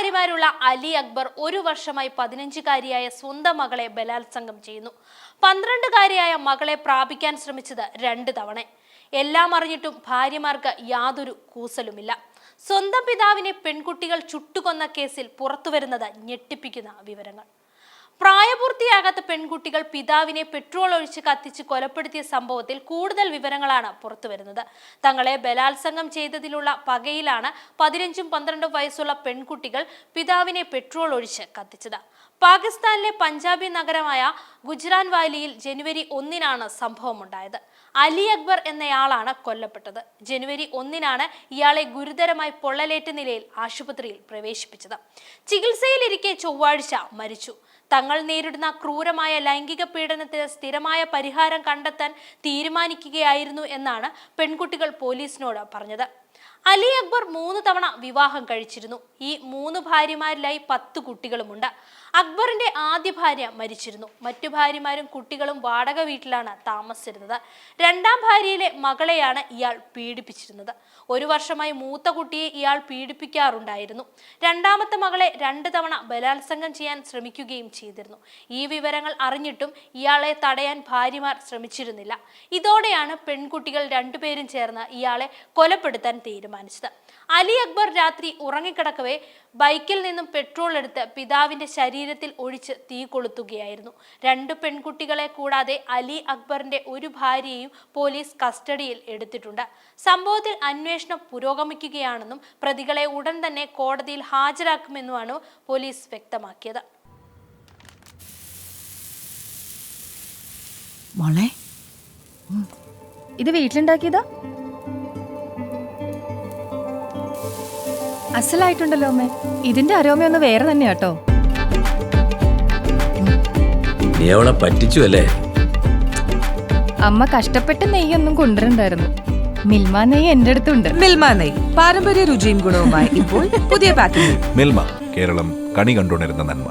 ഭാര്യമാരുള്ള അലി അക്ബർ ഒരു വർഷമായി പതിനഞ്ചുകാരിയായ സ്വന്തം മകളെ ബലാത്സംഗം ചെയ്യുന്നു. പന്ത്രണ്ടുകാരിയായ മകളെ പ്രാപിക്കാൻ ശ്രമിച്ചത് രണ്ട് തവണ. എല്ലാം അറിഞ്ഞിട്ടും ഭാര്യമാർക്ക് യാതൊരു കൂസലുമില്ല. സ്വന്തം പിതാവിനെ പെൺകുട്ടികൾ ചുട്ടുകൊന്ന കേസിൽ പുറത്തുവരുന്നത് ഞെട്ടിപ്പിക്കുന്ന വിവരങ്ങൾ. പ്രായപൂർത്തിയാകാത്ത പെൺകുട്ടികൾ പിതാവിനെ പെട്രോൾ ഒഴിച്ച് കത്തിച്ച് കൊലപ്പെടുത്തിയ സംഭവത്തിൽ കൂടുതൽ വിവരങ്ങളാണ് പുറത്തുവരുന്നത് തങ്ങളെ ബലാത്സംഗം ചെയ്തതിലുള്ള പകയിലാണ് പതിനഞ്ചും പന്ത്രണ്ടും വയസ്സുള്ള പെൺകുട്ടികൾ പിതാവിനെ പെട്രോൾ ഒഴിച്ച് കത്തിച്ചത്. പാകിസ്ഥാനിലെ പഞ്ചാബി നഗരമായ ഗുജറാൻ വാലിയിൽ ജനുവരി ഒന്നിനാണ് സംഭവമുണ്ടായത്. അലി അക്ബർ എന്നയാളാണ് കൊല്ലപ്പെട്ടത്. ജനുവരി ഒന്നിനാണ് ഇയാളെ ഗുരുതരമായി പൊള്ളലേറ്റ നിലയിൽ ആശുപത്രിയിൽ പ്രവേശിപ്പിച്ചത്. ചികിത്സയിലിരിക്കെ ചൊവ്വാഴ്ച മരിച്ചു. തങ്ങൾ നേരിടുന്ന ക്രൂരമായ ലൈംഗിക പീഡനത്തിന് സ്ഥിരമായ പരിഹാരം കണ്ടെത്താൻ തീരുമാനിക്കുകയായിരുന്നു എന്നാണ് പെൺകുട്ടികൾ പോലീസിനോട് പറഞ്ഞത്. അലി അക്ബർ മൂന്ന് തവണ വിവാഹം കഴിച്ചിരുന്നു. ഈ മൂന്ന് ഭാര്യമാരിലായി പത്ത് കുട്ടികളുമുണ്ട്. അക്ബറിന്റെ ആദ്യ ഭാര്യ മരിച്ചിരുന്നു. മറ്റു ഭാര്യമാരും കുട്ടികളും വാടക വീട്ടിലാണ് താമസിച്ചിരുന്നത്. രണ്ടാം ഭാര്യയിലെ മകളെയാണ് ഇയാൾ പീഡിപ്പിച്ചിരുന്നത്. ഒരു വർഷമായി മൂത്ത കുട്ടിയെ ഇയാൾ പീഡിപ്പിക്കാറുണ്ടായിരുന്നു. രണ്ടാമത്തെ മകളെ രണ്ട് തവണ ബലാത്സംഗം ചെയ്യാൻ ശ്രമിക്കുകയും ചെയ്തിരുന്നു. ഈ വിവരങ്ങൾ അറിഞ്ഞിട്ടും ഇയാളെ തടയാൻ ഭാര്യമാർ ശ്രമിച്ചിരുന്നില്ല. ഇതോടെയാണ് പെൺകുട്ടികൾ രണ്ടുപേരും ചേർന്ന് ഇയാളെ കൊലപ്പെടുത്താൻ തീരുമാനിച്ചത്. അലി അക്ബർ രാത്രി ഉറങ്ങിക്കിടക്കവേ ബൈക്കിൽ നിന്നും പെട്രോൾ എടുത്ത് പിതാവിന്റെ ശരീരത്തിൽ ഒഴിച്ച് തീ കൊളുത്തുകയായിരുന്നു. രണ്ട് പെൺകുട്ടികളെ കൂടാതെ അലി അക്ബറിന്റെ ഒരു ഭാര്യയും പോലീസ് കസ്റ്റഡിയിൽ എടുത്തിട്ടുണ്ട്. സംഭവത്തിൽ അന്വേഷണം പുരോഗമിക്കുകയാണെന്നും പ്രതികളെ ഉടൻ തന്നെ കോടതിയിൽ ഹാജരാക്കുമെന്നുമാണ് പോലീസ് വ്യക്തമാക്കിയത്. ഇത് വീട്ടിലുണ്ടാക്കിയതാ? അസലായിട്ടുണ്ടല്ലോ അമ്മേ. ഇതിന്റെ അരോമയൊന്ന് വേറെ തന്നെയാട്ടോ നീ അവളെ പറ്റിച്ചു അല്ലേ? അമ്മ കഷ്ടപ്പെട്ട് നെയ്യൊന്നും കൊണ്ടുവരണ്ടായിരുന്നു. മിൽമ നെയ്യ് എന്റെ അടുത്തുണ്ട്. മിൽമ നെയ് പാരമ്പര്യ രുചിയും ഗുണവുമായി ഇപ്പോൾ പുതിയ പാക്കിംഗ് മിൽമ കേരളം കണി കണ്ടുകൊണ്ടിരുന്ന നന്മ.